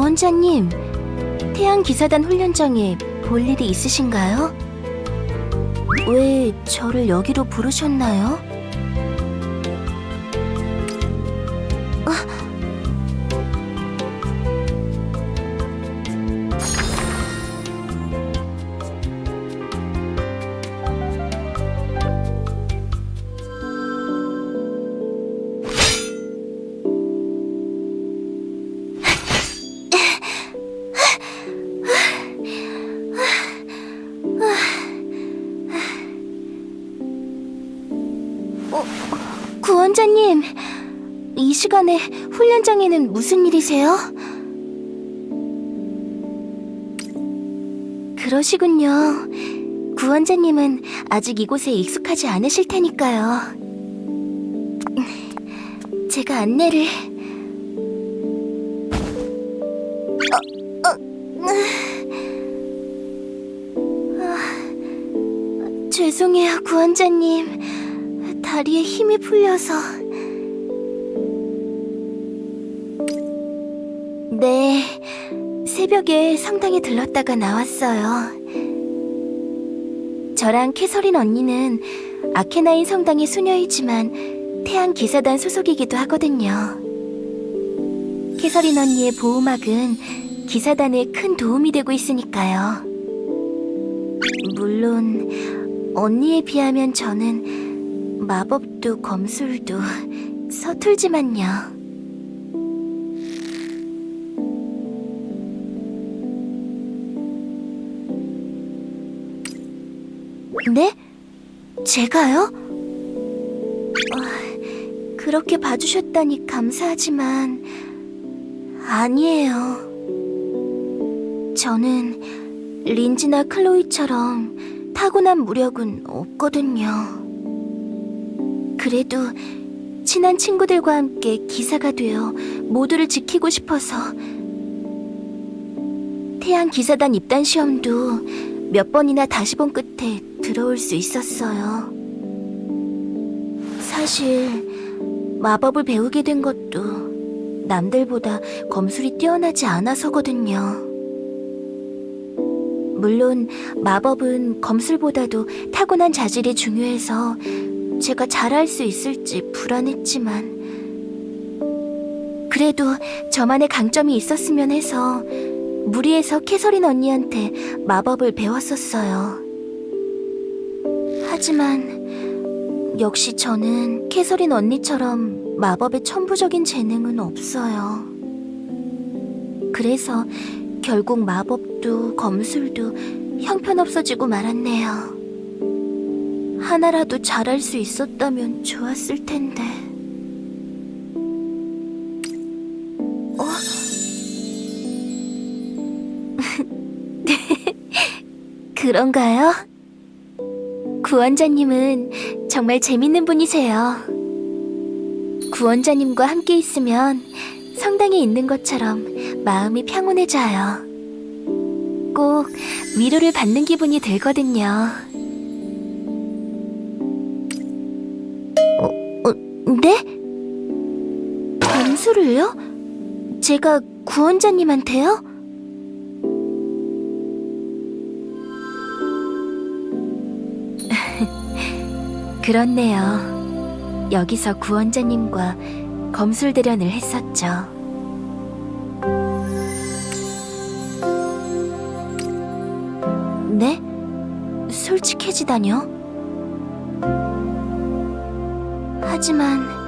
원자님, 태양 기사단 훈련장에 볼 일이 있으신가요? 왜 저를 여기로 부르셨나요? 원자님, 이 시간에 훈련장에는 무슨 일이세요? 그러시군요. 구원자님은 아직 이곳에 익숙하지 않으실 테니까요. 제가 안내를... 어, 어, 아, 죄송해요, 구원자님. 다리에 힘이 풀려서. 네, 새벽에 성당에 들렀다가 나왔어요. 저랑 캐서린 언니는 아케나인 성당의 수녀이지만 태양 기사단 소속이기도 하거든요. 캐서린 언니의 보호막은 기사단에 큰 도움이 되고 있으니까요. 물론 언니에 비하면 저는 마법도 검술도 서툴지만요. 네? 제가요? 아, 그렇게 봐주셨다니 감사하지만 아니에요. 저는 린지나 클로이처럼 타고난 무력은 없거든요. 그래도 친한 친구들과 함께 기사가 되어 모두를 지키고 싶어서 태양 기사단 입단 시험도 몇 번이나 다시 본 끝에 들어올 수 있었어요. 사실 마법을 배우게 된 것도 남들보다 검술이 뛰어나지 않아서거든요. 물론 마법은 검술보다도 타고난 자질이 중요해서 제가 잘할 수 있을지 불안했지만 그래도 저만의 강점이 있었으면 해서 무리해서 캐서린 언니한테 마법을 배웠었어요. 하지만 역시 저는 캐서린 언니처럼 마법에 천부적인 재능은 없어요. 그래서 결국 마법도 검술도 형편없어지고 말았네요. 하나라도 잘할 수 있었다면 좋았을 텐데. 어? 그런가요? 구원자님은 정말 재밌는 분이세요. 구원자님과 함께 있으면 성당에 있는 것처럼 마음이 평온해져요. 꼭 위로를 받는 기분이 들거든요. 점수를요? 제가 구원자님한테요? 그렇네요. 여기서 구원자님과 검술 대련을 했었죠. 네? 솔직해지다뇨? 하지만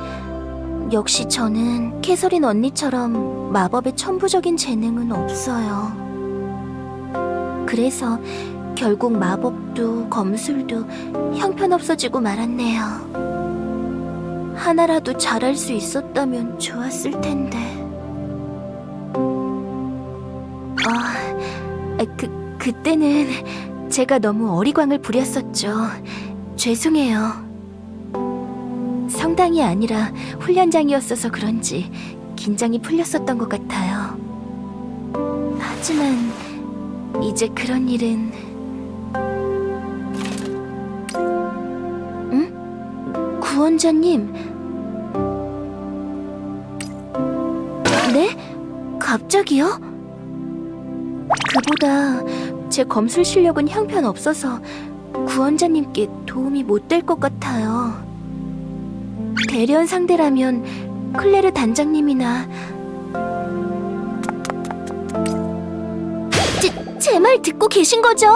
역시 저는 캐서린 언니처럼 마법에 천부적인 재능은 없어요. 그래서 결국 마법도 검술도 형편없어지고 말았네요. 하나라도 잘할 수 있었다면 좋았을 텐데. 어, 그, 그때는 제가 너무 어리광을 부렸었죠. 죄송해요. 성당이 아니라 훈련장이었어서 그런지 긴장이 풀렸었던 것 같아요. 하지만 이제 그런 일은 응? 구원자님 네? 갑자기요? 그보다 제 검술 실력은 형편없어서 구원자님께 도움이 못 될 것 같아요. 대련 상대라면 클레르 단장님이나 제 말 듣고 계신 거죠?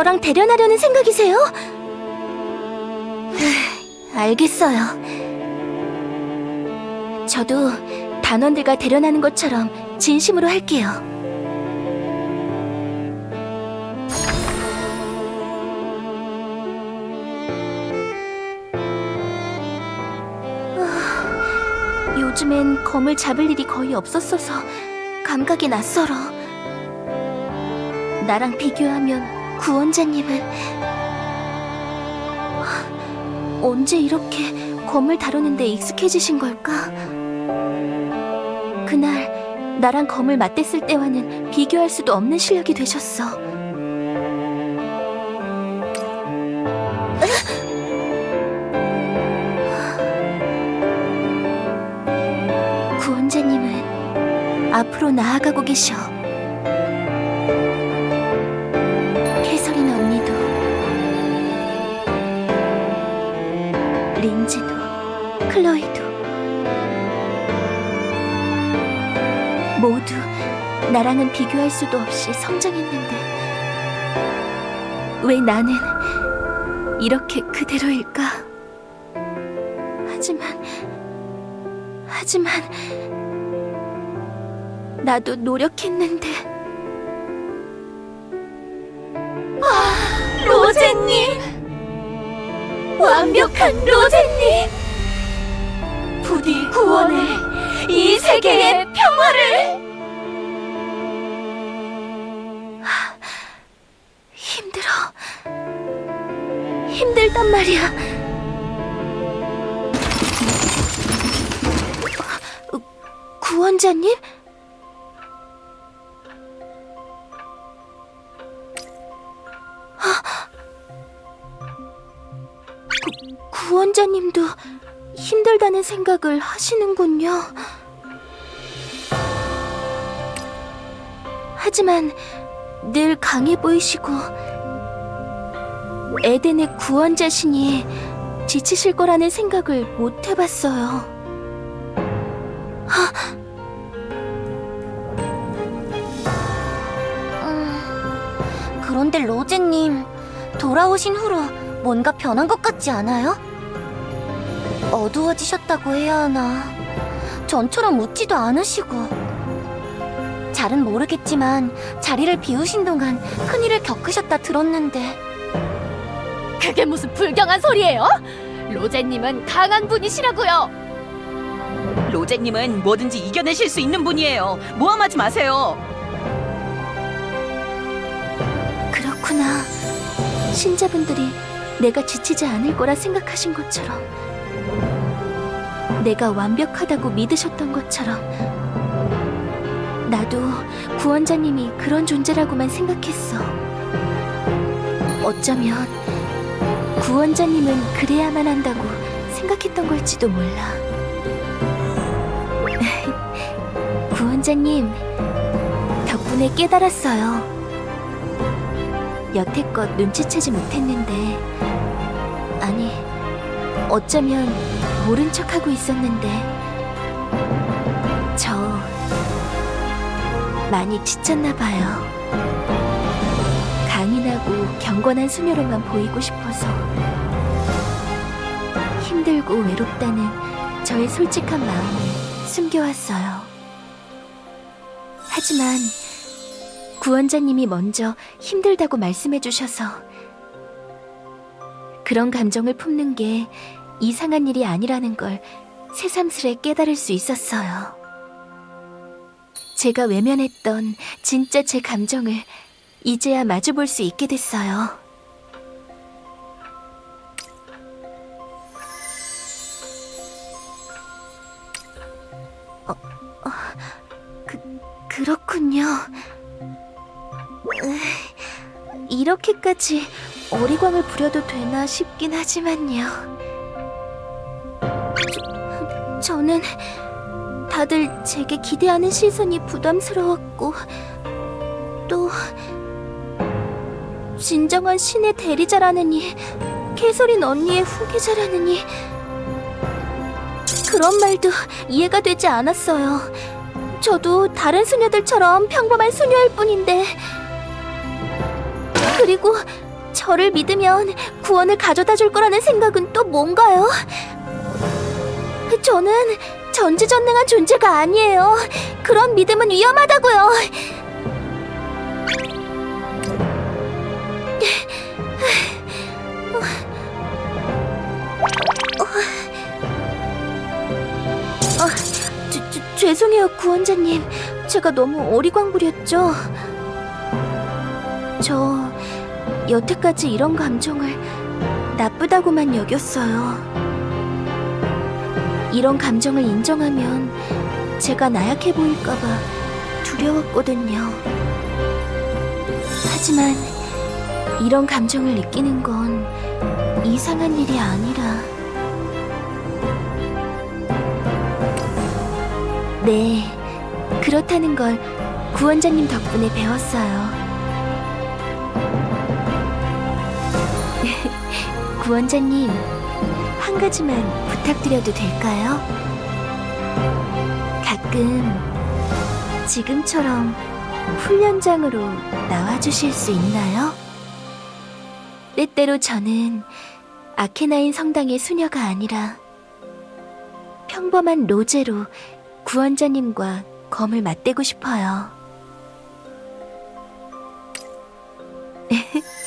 저랑 대련하려는 생각이세요? 唉, 알겠어요. 저도 단원들과 대련하는 것처럼 진심으로 할게요. 요즘엔 검을 잡을 일이 거의 없었어서 감각이 낯설어. 나랑 비교하면 구원자님은 하, 언제 이렇게 검을 다루는데 익숙해지신 걸까? 그날 나랑 검을 맞댔을 때와는 비교할 수도 없는 실력이 되셨어. 구원자님은 앞으로 나아가고 계셔. 클로이도 모두 나랑은 비교할 수도 없이 성장했는데 왜 나는 이렇게 그대로일까? 하지만 하지만 나도 노력했는데. 아, 로제님! 완벽한 로제님! 부디 구원해 이 세계의 평화를! 하, 힘들어. 힘들단 말이야. 어, 구원자님? 구원자님도 힘들다는 생각을 하시는군요. 하지만 늘 강해 보이시고 에덴의 구원자신이 지치실 거라는 생각을 못 해봤어요. 음, 그런데 로제님 돌아오신 후로 뭔가 변한 것 같지 않아요? 어두워지셨다고 해야 하나 전처럼 웃지도 않으시고 잘은 모르겠지만 자리를 비우신 동안 큰일을 겪으셨다 들었는데 그게 무슨 불경한 소리예요? 로제님은 강한 분이시라고요. 로제님은 뭐든지 이겨내실 수 있는 분이에요. 모함하지 마세요. 그렇구나. 신자분들이 내가 지치지 않을 거라 생각하신 것처럼, 내가 완벽하다고 믿으셨던 것처럼, 나도 구원자님이 그런 존재라고만 생각했어. 어쩌면 구원자님은 그래야만 한다고 생각했던 걸지도 몰라. 구원자님, 덕분에 깨달았어요. 여태껏 눈치채지 못했는데, 아니, 어쩌면 모른 척하고 있었는데, 저 많이 지쳤나 봐요. 강인하고 경건한 수녀로만 보이고 싶어서 힘들고 외롭다는 저의 솔직한 마음을 숨겨왔어요. 하지만 구원자님이 먼저 힘들다고 말씀해 주셔서 그런 감정을 품는 게 이상한 일이 아니라는 걸 새삼스레 깨달을 수 있었어요. 제가 외면했던 진짜 제 감정을 이제야 마주볼 수 있게 됐어요. 어, 어, 그, 그렇군요. 으, 이렇게까지 어리광을 부려도 되나 싶긴 하지만요. 저, 저는 다들 제게 기대하는 시선이 부담스러웠고, 또, 진정한 신의 대리자라느니, 캐서린 언니의 후계자라느니, 그런 말도 이해가 되지 않았어요. 저도 다른 수녀들처럼 평범한 수녀일 뿐인데. 그리고 저를 믿으면 구원을 가져다 줄 거라는 생각은 또 뭔가요? 저는 전지전능한 존재가 아니에요. 그런 믿음은 위험하다고요. 아, 저, 저, 죄송해요, 구원자님. 제가 너무 어리광 부렸죠. 저 여태까지 이런 감정을 나쁘다고만 여겼어요. 이런 감정을 인정하면 제가 나약해 보일까봐 두려웠거든요. 하지만 이런 감정을 느끼는 건 이상한 일이 아니라 네, 그렇다는 걸 구원자님 덕분에 배웠어요. 구원자님, 한 가지만 부탁드려도 될까요? 가끔 지금처럼 훈련장으로 나와주실 수 있나요? 때때로 저는 아케나인 성당의 수녀가 아니라 평범한 로제로 구원자님과 검을 맞대고 싶어요.